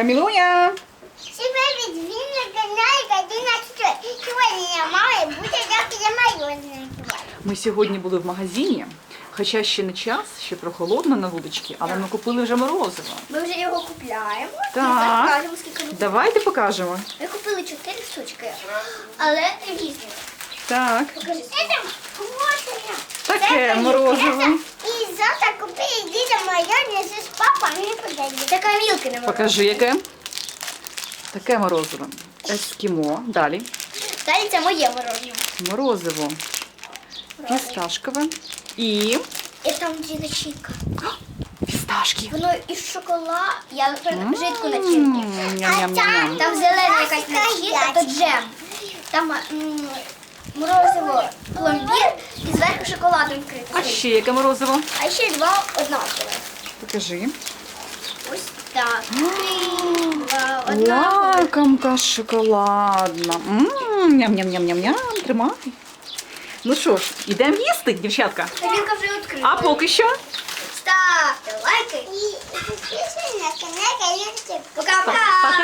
Привет, вы на канале Катина Стой. Я мама и будет завтра я называть. Ми сьогодні були в магазині, хоча ще не час, ще прохолодно на вуличці, але ми купили вже морозиво. Ми вже його купляємо. Так. Покажемо, скільки ми Давайте покажемо. Ми купили 4 штучки, але різні. Так, Покажи. Це мороженое. таке морозиво. Не подає. Не Покажи, яке. Таке морозиво. Ескімо. Далі. Далі це моє мороженое. Морозиво. Фісташкове. І І там ці начинка. фісташки. Воно із шоколад. Я жидку начинку. ням-ням-ням-ням. Там зелена якась начинка, то джем. Там м, морозиво пломбір і зверху шоколадом вкрито. А ще яке морозиво? А ще два однакові. Покажи. Ось так. Два однакові. Лакомка шоколадна. Мм, Ням-ням-ням-ням-ням. Тримай. Ну що ж, ідемо їсти, дівчатка. Тарілка вже відкрита. А поки що Ставте лайки. І підписуйтесь на канал Калюшки. Пока-пока.